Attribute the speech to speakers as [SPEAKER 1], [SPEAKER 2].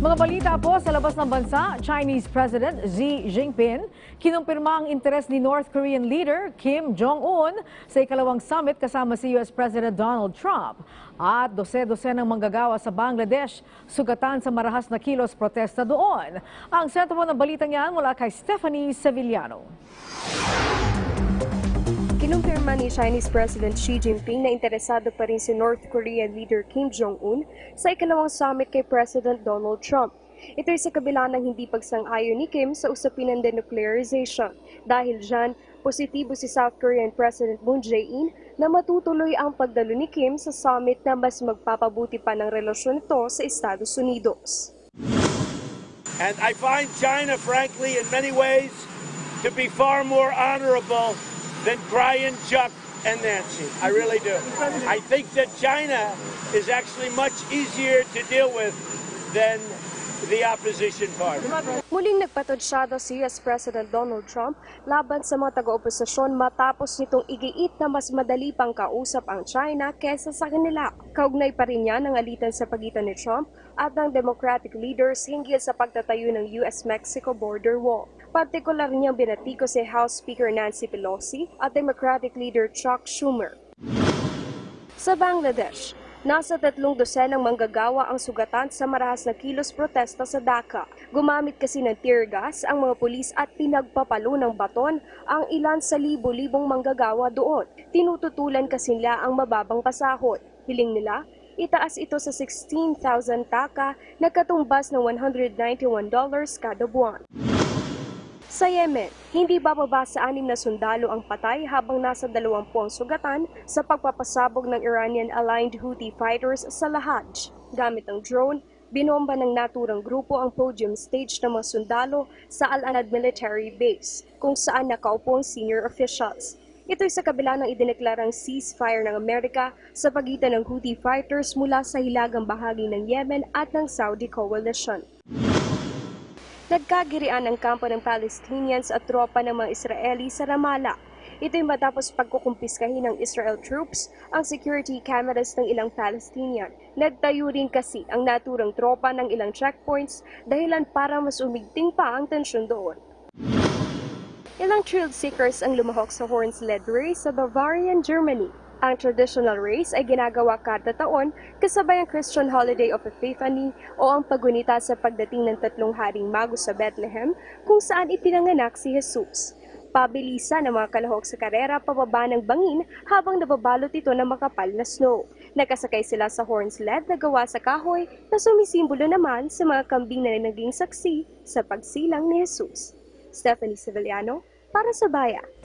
[SPEAKER 1] Mga balita po sa labas ng bansa, Chinese President Xi Jinping kinumpirma ang interes ni North Korean leader Kim Jong-un sa ikalawang summit kasama si US President Donald Trump. At dose-dose ng manggagawa sa Bangladesh, sugatan sa marahas na kilos protesta doon. Ang sentro ng balitang yan mula kay Stephanie Sevillano.
[SPEAKER 2] Kinumpirma ni Chinese President Xi Jinping na interesado pa rin si North Korean leader Kim Jong-un sa ikalawang summit kay President Donald Trump. Ito ay sa kabila ng hindi pagsang-ayon ni Kim sa usapin ng denuclearization. Dahil dyan, positibo si South Korean President Moon Jae-in na matutuloy ang pagdalo ni Kim sa summit na mas magpapabuti pa ng relasyon nito sa Estados Unidos.
[SPEAKER 3] And I find China, frankly, in many ways, to be far more honorable than Brian, Chuck, and Nancy. I really do. I think that China is actually much easier to deal with than the opposition party.
[SPEAKER 2] Muling nagpatodsyado si US President Donald Trump laban sa mga taga-oposisyon matapos nitong igiit na mas madali pang kausap ang China kesa sa kanila. Kaugnay pa rin niya ng alitan sa pagitan ni Trump at ng Democratic leaders hinggil sa pagtatayo ng US-Mexico border wall. Partikular niyang binatiko si House Speaker Nancy Pelosi at Democratic leader Chuck Schumer. Sa Bangladesh, nasa tatlong dosenang manggagawa ang sugatan sa marahas na kilos protesta sa Dhaka. Gumamit kasi ng tear gas ang mga pulis at pinagpapalo ng baton ang ilan sa libo-libong manggagawa doon. Tinututulan kasi nila ang mababang pasahod. Hiling nila, itaas ito sa 16,000 taka na katumbas ng $191 kada buwan. Sa Yemen, hindi bababa sa anim na sundalo ang patay habang nasa 20 ang sugatan sa pagpapasabog ng Iranian-aligned Houthi fighters sa Lahaj. Gamit ang drone, binomba ng naturang grupo ang podium stage ng mga sundalo sa Al-Anad Military Base, kung saan nakaupo ang senior officials. Ito'y sa kabila ng idineklarang ceasefire ng Amerika sa pagitan ng Houthi fighters mula sa hilagang bahagi ng Yemen at ng Saudi coalition. Nagkagirian ang kampo ng Palestinians at tropa ng mga Israeli sa Ramallah. Ito'y matapos pagkukumpiskahin ng Israel troops ang security cameras ng ilang Palestinian. Nagtayo rin kasi ang naturang tropa ng ilang checkpoints dahilan para mas umigting pa ang tensyon doon. Ilang thrill seekers ang lumahok sa horn-sled race sa Bavarian, Germany. Ang traditional race ay ginagawa kada taon kasabay ang Christian holiday of Epiphany o ang pagunita sa pagdating ng tatlong haring mago sa Bethlehem kung saan ipinanganak si Jesus. Pabilisan ng mga kalahok sa karera pababa ng bangin habang nababalot ito ng makapal na snow. Nakasakay sila sa horn sled na gawa sa kahoy na sumisimbolo naman sa mga kambing na naging saksi sa pagsilang ni Jesus. Stephanie Sevillano para sa Bayan.